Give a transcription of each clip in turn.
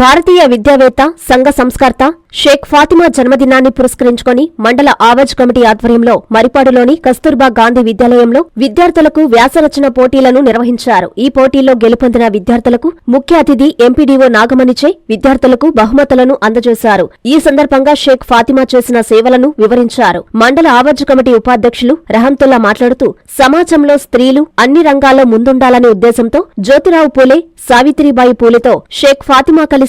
భారతీయ విద్యావేత్త సంఘ సంస్కర్త షేక్ ఫాతిమా జన్మదినాన్ని పురస్కరించుకొని మండల ఆవాజ్ కమిటీ ఆధ్వర్యంలో మరిపాడులోని కస్తూర్బా గాంధీ విద్యాలయంలో విద్యార్థులకు వ్యాసరచన పోటీలను నిర్వహించారు. ఈ పోటీల్లో గెలుపొందిన విద్యార్థులకు ముఖ్య అతిథి ఎంపీడీఓ నాగమణిచే విద్యార్థులకు బహుమతులను అందజేశారు. ఈ సందర్భంగా షేక్ ఫాతిమా చేసిన సేవలను వివరించారు. మండల ఆవాజ్ కమిటీ ఉపాధ్యక్షులు రహంతుల్లా మాట్లాడుతూ సమాజంలో స్త్రీలు అన్ని రంగాల్లో ముందుండాలనే ఉద్దేశంతో జ్యోతిరావు పూలే సావిత్రిబాయి పూలెతో షేక్ ఫాతిమా కలిసి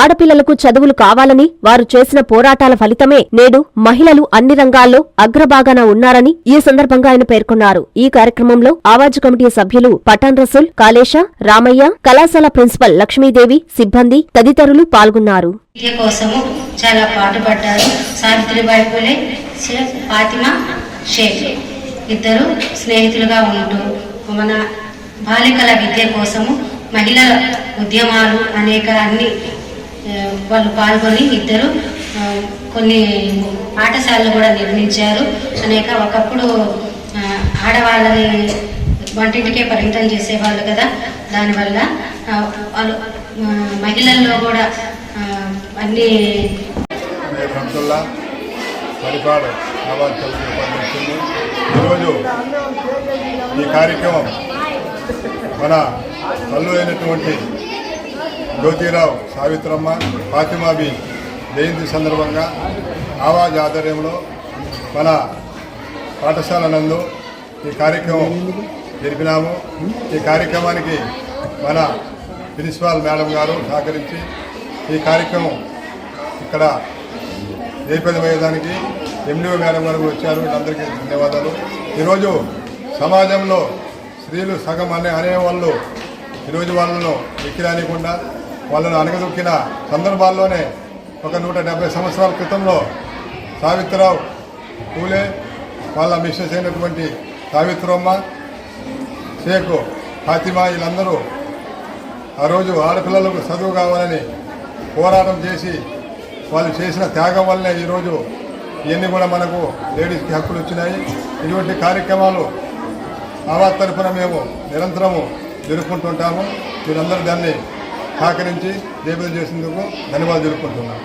ఆడపిల్లలకు చదువులు కావాలని వారు చేసిన పోరాటాల ఫలితమే నేడు మహిళలు అన్ని రంగాల్లో అగ్రభాగాన ఉన్నారని ఈ సందర్భంగా ఆయన పేర్కొన్నారు. ఈ కార్యక్రమంలో ఆవాజ్ కమిటీ సభ్యులు పఠాన్ రసూల్ కాళేశ రామయ్య కళాశాల ప్రిన్సిపల్ లక్ష్మీదేవి సిబ్బంది తదితరులు పాల్గొన్నారు. కోసము చాలా పాటుపడ్డారు. సావిత్రిబాయి పూలే ఫాతిమా షేక్ ఇద్దరు స్నేహితులుగా ఉంటూ మన బాలికల విద్య కోసము మహిళల ఉద్యమాలు అనేక అన్ని వాళ్ళు పాల్గొని ఇద్దరు కొన్ని పాఠశాలలు కూడా నిర్మించారు. అనేక ఒకప్పుడు ఆడవాళ్ళని వంటింటికే పరిమితం చేసేవాళ్ళు కదా. దానివల్ల వాళ్ళు మహిళల్లో కూడా అన్ని పరిపాడు ఈరోజు ఈ కార్యక్రమం మన కళ్ళు అయినటువంటి జ్యోతిరావు సావిత్రమ్మ ఫాతిమాబి జయంతి సందర్భంగా ఆవాజ్ ఆధ్వర్యంలో మన పాఠశాల నందు ఈ కార్యక్రమం జరిపినాము. ఈ కార్యక్రమానికి మన ప్రిన్సిపాల్ మేడం గారు సహకరించి ఈ కార్యక్రమం ఇక్కడ జయప్రదమయ్యేదానికి ఎండిఓ మేడం గారు వచ్చారు. అందరికీ ధన్యవాదాలు. ఈరోజు సమాజంలో స్త్రీలు సగం అనే అనేవాళ్ళు ఈరోజు వాళ్ళను ఎక్కిరానికుండా వాళ్ళను అణగదొక్కిన సందర్భాల్లోనే ఒక నూట డెబ్బై సంవత్సరాల క్రితంలో సావిత్రరావు పూలే వాళ్ళ మిస్సెస్ అయినటువంటి సావిత్రమ్మ షేకు ఫాతిమా వీళ్ళందరూ ఆ రోజు ఆడపిల్లలకు చదువు కావాలని పోరాటం చేసి వాళ్ళు చేసిన త్యాగం వల్లనే ఈరోజు ఇవన్నీ కూడా మనకు లేడీస్కి హక్కులు వచ్చినాయి. ఇటువంటి కార్యక్రమాలు ఆవాజ్ తరఫున మేము నిరంతరము జరుపుకుంటుంటాము. మీరందరూ దాన్ని సహకరించి జయపదం చేసినందుకు ధన్యవాదాలు జరుపుకుంటున్నాము.